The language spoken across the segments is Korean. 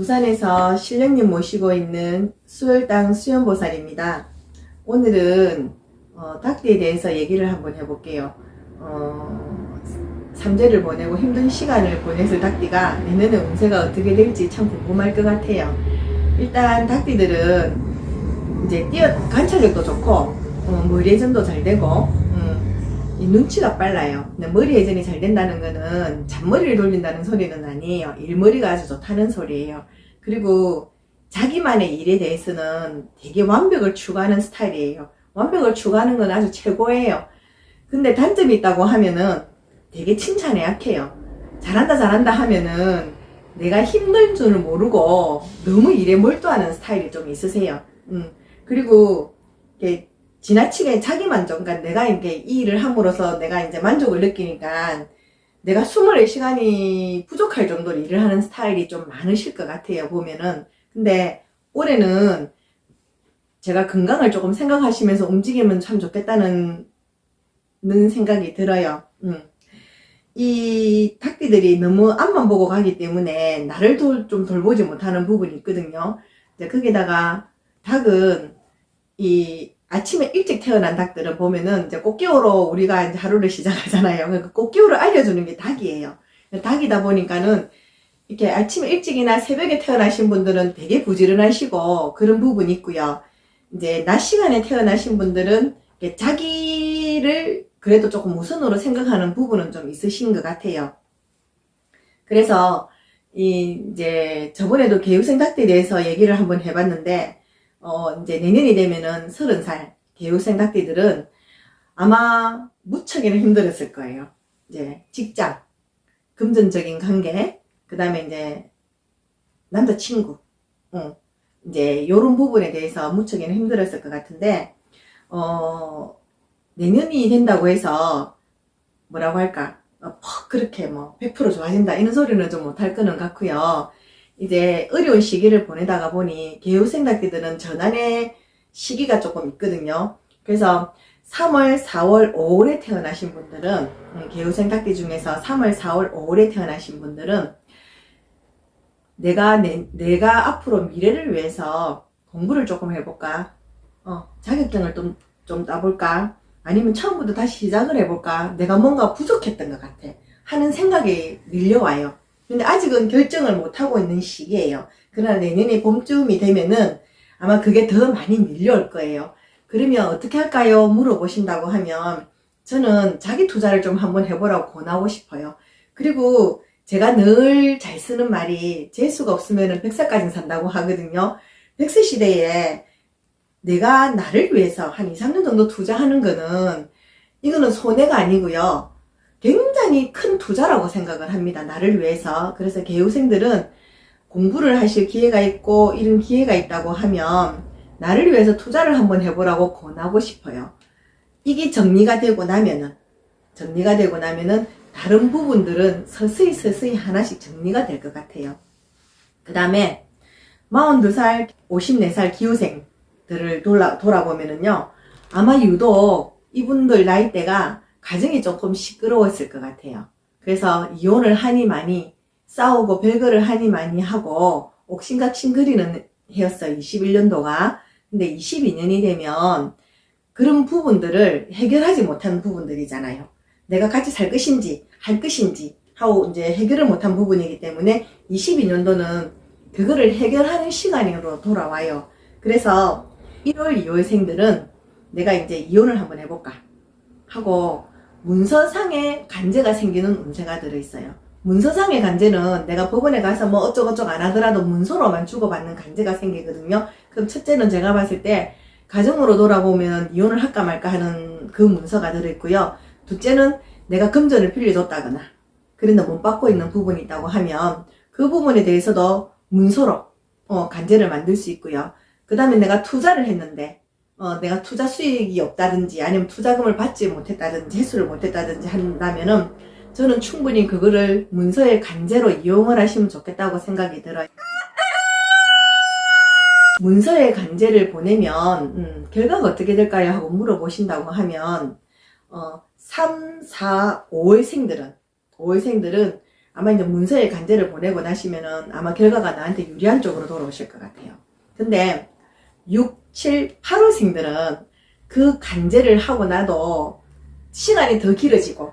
부산에서 신령님 모시고 있는 수혈당 수연보살입니다. 오늘은 어, 닭띠에 대해서 얘기를 한번 해볼게요. 어, 삼재를 보내고 힘든 시간을 보냈을 닭띠가 내년에 운세가 어떻게 될지 참 궁금할 것 같아요. 일단 닭띠들은 이제 뛰어 관찰력도 좋고 어, 머리 회전도 잘 되고 눈치가 빨라요. 머리 회전이 잘 된다는 거는 잔머리를 돌린다는 소리는 아니에요. 일머리가 아주 좋다는 소리예요. 그리고 자기만의 일에 대해서는 되게 완벽을 추구하는 스타일이에요. 완벽을 추구하는 건 아주 최고예요. 근데 단점이 있다고 하면은 되게 칭찬에 약해요. 잘한다 잘한다 하면은 내가 힘든 줄 모르고 너무 일에 몰두하는 스타일이 좀 있으세요. 음. 그리고 이렇게 지나치게 자기 만족, 그러니까 내가 이렇게 이 일을 함으로써 내가 이제 만족을 느끼니까 내가 숨을 시간이 부족할 정도로 일을 하는 스타일이 좀 많으실 것 같아요, 보면은. 근데 올해는 제가 건강을 조금 생각하시면서 움직이면 참 좋겠다는 는 생각이 들어요. 음. 이 닭띠들이 너무 앞만 보고 가기 때문에 나를 돌, 좀 돌보지 못하는 부분이 있거든요. 이제 거기다가 닭은 이 아침에 일찍 태어난 닭들은 보면은 이제 꽃기호로 우리가 이제 하루를 시작하잖아요. 그 꽃기호를 알려주는 게 닭이에요. 닭이다 보니까는 이렇게 아침에 일찍이나 새벽에 태어나신 분들은 되게 부지런하시고 그런 부분이 있고요. 이제 낮 시간에 태어나신 분들은 자기를 그래도 조금 우선으로 생각하는 부분은 좀 있으신 것 같아요. 그래서 이 이제 저번에도 개우생 닭에 대해서 얘기를 한번 해봤는데 어 이제 내년이 되면은 서른 살 개우생 닭띠들은 아마 무척이나 힘들었을 거예요. 이제 직장, 금전적인 관계, 그 다음에 이제 남자친구, 어, 이제 요런 부분에 대해서 무척이나 힘들었을 것 같은데 어 내년이 된다고 해서 뭐라고 할까 어, 퍽 그렇게 뭐 100% 좋아진다 이런 소리는 좀 못할 거는 같고요. 이제 어려운 시기를 보내다가 보니 개우생닭들은 전환의 시기가 조금 있거든요. 그래서 3월, 4월, 5월에 태어나신 분들은 음, 개우생닭띠 중에서 3월, 4월, 5월에 태어나신 분들은 내가 내, 내가 앞으로 미래를 위해서 공부를 조금 해볼까? 어, 자격증을 좀, 좀 따볼까? 아니면 처음부터 다시 시작을 해볼까? 내가 뭔가 부족했던 것 같아. 하는 생각이 밀려와요. 근데 아직은 결정을 못하고 있는 시기예요. 그러나 내년에 봄쯤이 되면은 아마 그게 더 많이 밀려올 거예요. 그러면 어떻게 할까요? 물어보신다고 하면 저는 자기 투자를 좀 한번 해보라고 권하고 싶어요. 그리고 제가 늘 잘 쓰는 말이 재수가 없으면 백살까지 산다고 하거든요. 백세 시대에 내가 나를 위해서 한 2, 3년 정도 투자하는 거는 이거는 손해가 아니고요. 굉장히 큰 투자라고 생각을 합니다. 나를 위해서. 그래서 개우생들은 공부를 하실 기회가 있고 이런 기회가 있다고 하면 나를 위해서 투자를 한번 해보라고 권하고 싶어요. 이게 정리가 되고 나면은 정리가 되고 나면은 다른 부분들은 서서히 서서히 하나씩 정리가 될 것 같아요. 그 다음에 42살, 54살 기후생들을 돌아, 돌아보면은요, 아마 유독 이분들 나이대가 가정이 조금 시끄러웠을 것 같아요. 그래서 이혼을 하니 많이 싸우고 별거를 하니 많이 하고 옥신각신거리는 해였어요. 21년도가. 근데 22년이 되면 그런 부분들을 해결하지 못한 부분들이잖아요. 내가 같이 살 것인지 할 것인지 하고 이제 해결을 못한 부분이기 때문에 22년도는 그거를 해결하는 시간으로 돌아와요. 그래서 1월 2월생들은 내가 이제 이혼을 한번 해볼까 하고 문서상에 간제가 생기는 운세가 들어있어요. 문서상의 간제는 내가 법원에 가서 뭐 어쩌고저쩌고 안 하더라도 문서로만 주고받는 간제가 생기거든요. 그럼 첫째는 제가 봤을 때 가정으로 돌아보면 이혼을 할까 말까 하는 그 문서가 들어있고요. 둘째는 내가 금전을 빌려줬다거나 그런데 못 받고 있는 부분이 있다고 하면 그 부분에 대해서도 문서로 어, 간제를 만들 수 있고요. 그 다음에 내가 투자를 했는데 어, 내가 투자 수익이 없다든지 아니면 투자금을 받지 못했다든지 회수를 못했다든지 한다면은 저는 충분히 그거를 문서의 간제로 이용을 하시면 좋겠다고 생각이 들어요. 문서의 간제를 보내면 음, 결과가 어떻게 될까요? 하고 물어보신다고 하면 어, 3, 4, 5월생들은 5월생들은 아마 이제 문서에 간제를 보내고 나시면은 아마 결과가 나한테 유리한 쪽으로 돌아오실 것 같아요. 근데 6, 7, 8호생들은 그 간제를 하고 나도 시간이 더 길어지고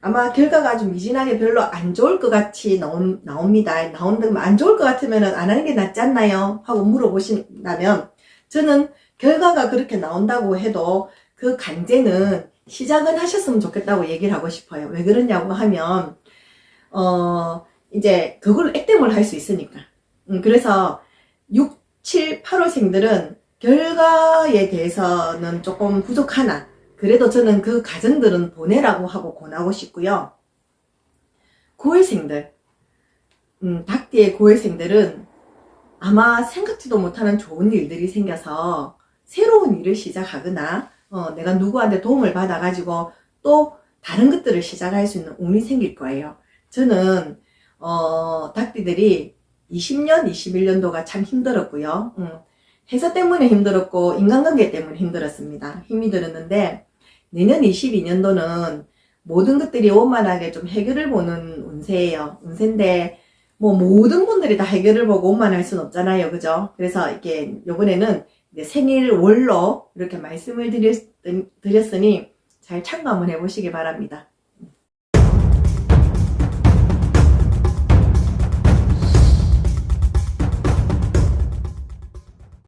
아마 결과가 아주 미진하게 별로 안 좋을 것 같이 나온, 나옵니다. 나온다면 안 좋을 것 같으면 안 하는 게 낫지 않나요? 하고 물어보신다면 저는 결과가 그렇게 나온다고 해도 그 간제는 시작은 하셨으면 좋겠다고 얘기를 하고 싶어요. 왜 그러냐고 하면 어 이제 그걸로 액땜을 할 수 있으니까. 음, 그래서 6, 7, 8호생들은 결과에 대해서는 조금 부족하나 그래도 저는 그 가정들은 보내라고 하고 권하고 싶고요. 9회생들, 음, 닭띠의 9회생들은 아마 생각지도 못하는 좋은 일들이 생겨서 새로운 일을 시작하거나 어, 내가 누구한테 도움을 받아가지고 또 다른 것들을 시작할 수 있는 운이 생길 거예요. 저는 어, 닭띠들이 20년, 21년도가 참 힘들었고요. 음, 회사 때문에 힘들었고 인간관계 때문에 힘들었습니다. 힘이 들었는데 내년 22년도는 모든 것들이 원만하게 좀 해결을 보는 운세예요. 운세인데 뭐 모든 분들이 다 해결을 보고 원만할 수는 없잖아요. 그죠? 그래서 이게 요번에는 생일 월로 이렇게 말씀을 드렸, 드렸으니 잘 참고 한번 해보시기 바랍니다.